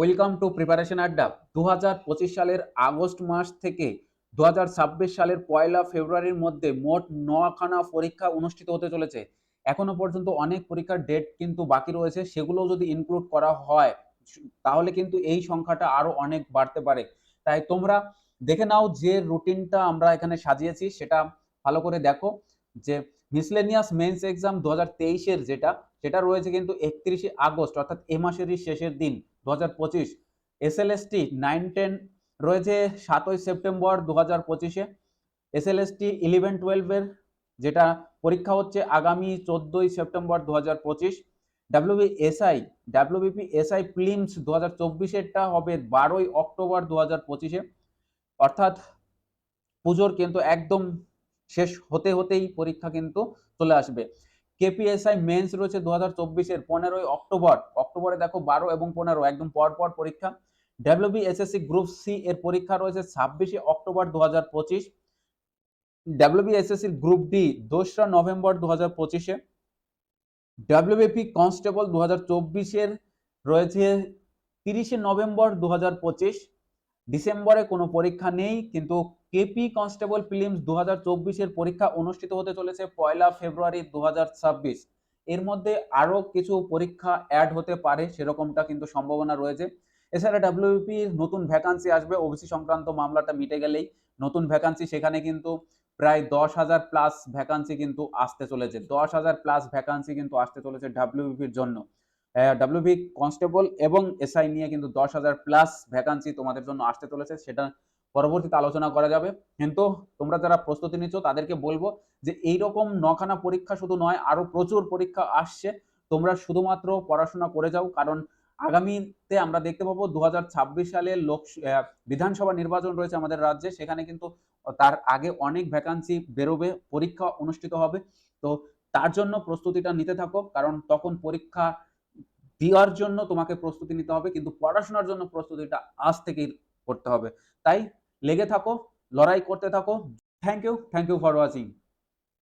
Welcome to preparation আড্ডা। দু সালের আগস্ট মাস থেকে দু হাজার ছাব্বিশ সালের পয়লা ফেব্রুয়ারির মধ্যে মোট নখানা পরীক্ষা অনুষ্ঠিত হতে চলেছে। এখনও পর্যন্ত অনেক পরীক্ষার ডেট কিন্তু বাকি রয়েছে। সেগুলো যদি ইনক্লুড করা হয়, তাহলে কিন্তু এই সংখ্যাটা আরও অনেক বাড়তে পারে। তাই তোমরা দেখে নাও যে রুটিনটা আমরা এখানে সাজিয়েছি, সেটা ভালো করে দেখো যে মিসলেনিয়াস মেন্স এক্সাম দু হাজার তেইশের যেটা, সেটা রয়েছে কিন্তু একত্রিশে আগস্ট, অর্থাৎ এ মাসেরই শেষের দিন দু হাজার পঁচিশ। S L S T nine ten রয়েছে সাতই সেপ্টেম্বর দু হাজার পঁচিশে। S L S T eleven টুয়েলভের যেটা পরীক্ষা হচ্ছে আগামী চোদ্দই সেপ্টেম্বর দু হাজার পঁচিশ WB SI WBP SI prelims দু হাজার চব্বিশেরটা হবে বারোই অক্টোবর দু হাজার পঁচিশে। অর্থাৎ পুজোর কিন্তু একদম শেষ হতে হতেই পরীক্ষা কিন্তু চলে আসবে। কেপিএসআই মেন্স রয়েছে দু হাজার চব্বিশের পনেরোই অক্টোবর। অক্টোবরে দেখো বারো এবং পনেরো, একদম পর পর পরীক্ষা। ডাব্লিউবি এসএসসি গ্রুপ সি এর পরীক্ষা রয়েছে ছাব্বিশে অক্টোবর দু হাজার পঁচিশ। ডাব্লিউবি এসএসসি গ্রুপ ডি, দোসরা নভেম্বর দু হাজার পঁচিশে। ডাব্লিউবিপি কনস্টেবল দু হাজার চব্বিশের রয়েছে তিরিশে নভেম্বর দু হাজার পঁচিশ। ডিসেম্বরে কোনো পরীক্ষা নেই, কিন্তু কেপি কনস্টেবল ফিলিমস দু হাজার পরীক্ষা অনুষ্ঠিত হতে চলেছে পয়লা ফেব্রুয়ারি দু হাজার ছাব্বিশ। এর মধ্যে আরও কিছু পরীক্ষা অ্যাড হতে পারে, সেরকমটা কিন্তু সম্ভাবনা রয়েছে। এছাড়া ডাব্লিউপি নতুন ভ্যাকান্সি আসবে ওবিসি সংক্রান্ত মামলাটা মিটে গেলেই নতুন ভ্যাকান্সি সেখানে কিন্তু প্রায় দশ হাজার প্লাস ভ্যাকান্সি কিন্তু আসতে চলেছে। দশ হাজার প্লাস ভ্যাকান্সি কিন্তু আসতে চলেছে ডাব্লিউবিপির জন্য। ডাব্লিউবি কনস্টেবল এবং এসআই নিয়ে কিন্তু দশ হাজার প্লাস ভ্যাকান্সি তোমাদের জন্য আসতে চলেছে, সেটা পরবর্তীতে আলোচনা করা যাবে। কিন্তু তোমরা যারা প্রস্তুতি নিচ্ছ, তাদেরকে বলব যে এইরকম নখানা পরীক্ষা শুধু নয়, আরও প্রচুর পরীক্ষা আসছে। তোমরা শুধুমাত্র পড়াশোনা করে যাও, কারণ আগামীতে আমরা দেখতে পাবো দু সালে লোক বিধানসভা নির্বাচন রয়েছে আমাদের রাজ্যে। সেখানে কিন্তু তার আগে অনেক ভ্যাকান্সি বেরোবে, পরীক্ষা অনুষ্ঠিত হবে। তো তার জন্য প্রস্তুতিটা নিতে থাকো, কারণ তখন পরীক্ষা দেওয়ার জন্য তোমাকে প্রস্তুতি নিতে হবে, কিন্তু পড়াশোনার জন্য প্রস্তুতিটা আজ থেকেই করতে হবে। তাই লেগে থাকো লড়াই করতে থাকো। Thank you thank you for watching